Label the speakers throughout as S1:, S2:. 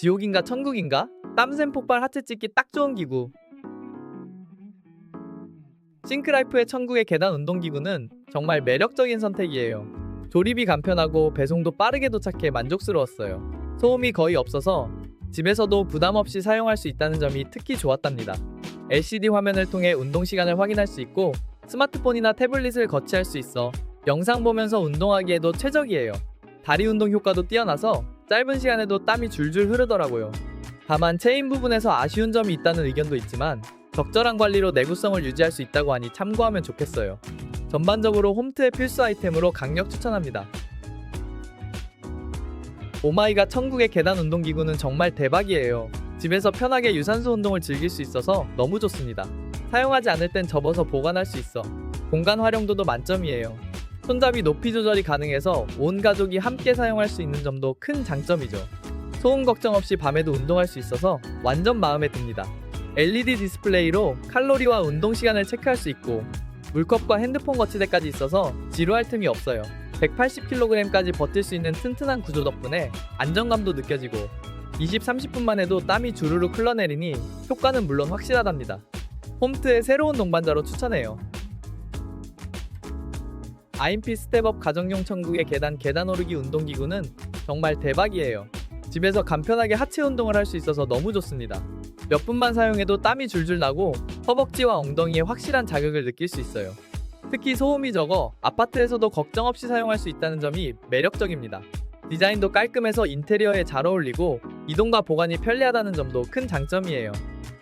S1: 지옥인가 천국인가? 땀샘 폭발 하체 찍기 딱 좋은 기구. 싱크라이프의 천국의 계단 운동기구는 정말 매력적인 선택이에요. 조립이 간편하고 배송도 빠르게 도착해 만족스러웠어요. 소음이 거의 없어서 집에서도 부담 없이 사용할 수 있다는 점이 특히 좋았답니다. LCD 화면을 통해 운동 시간을 확인할 수 있고 스마트폰이나 태블릿을 거치할 수 있어 영상 보면서 운동하기에도 최적이에요. 다리 운동 효과도 뛰어나서 짧은 시간에도 땀이 줄줄 흐르더라고요. 다만 체인 부분에서 아쉬운 점이 있다는 의견도 있지만 적절한 관리로 내구성을 유지할 수 있다고 하니 참고하면 좋겠어요. 전반적으로 홈트의 필수 아이템으로 강력 추천합니다. 오마이갓 천국의 계단 운동 기구는 정말 대박이에요. 집에서 편하게 유산소 운동을 즐길 수 있어서 너무 좋습니다. 사용하지 않을 땐 접어서 보관할 수 있어 공간 활용도도 만점이에요. 손잡이 높이 조절이 가능해서 온 가족이 함께 사용할 수 있는 점도 큰 장점이죠. 소음 걱정 없이 밤에도 운동할 수 있어서 완전 마음에 듭니다. LED 디스플레이로 칼로리와 운동 시간을 체크할 수 있고 물컵과 핸드폰 거치대까지 있어서 지루할 틈이 없어요. 180kg까지 버틸 수 있는 튼튼한 구조 덕분에 안정감도 느껴지고 20, 30분만 해도 땀이 주르르 흘러내리니 효과는 물론 확실하답니다. 홈트의 새로운 동반자로 추천해요. 아임피 스텝업 가정용 천국의 계단 계단 오르기 운동기구는 정말 대박이에요. 집에서 간편하게 하체 운동을 할 수 있어서 너무 좋습니다. 몇 분만 사용해도 땀이 줄줄 나고 허벅지와 엉덩이에 확실한 자극을 느낄 수 있어요. 특히 소음이 적어 아파트에서도 걱정 없이 사용할 수 있다는 점이 매력적입니다. 디자인도 깔끔해서 인테리어에 잘 어울리고 이동과 보관이 편리하다는 점도 큰 장점이에요.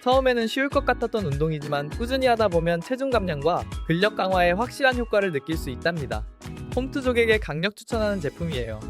S1: 처음에는 쉬울 것 같았던 운동이지만 꾸준히 하다 보면 체중 감량과 근력 강화에 확실한 효과를 느낄 수 있답니다. 홈트족에게 강력 추천하는 제품이에요.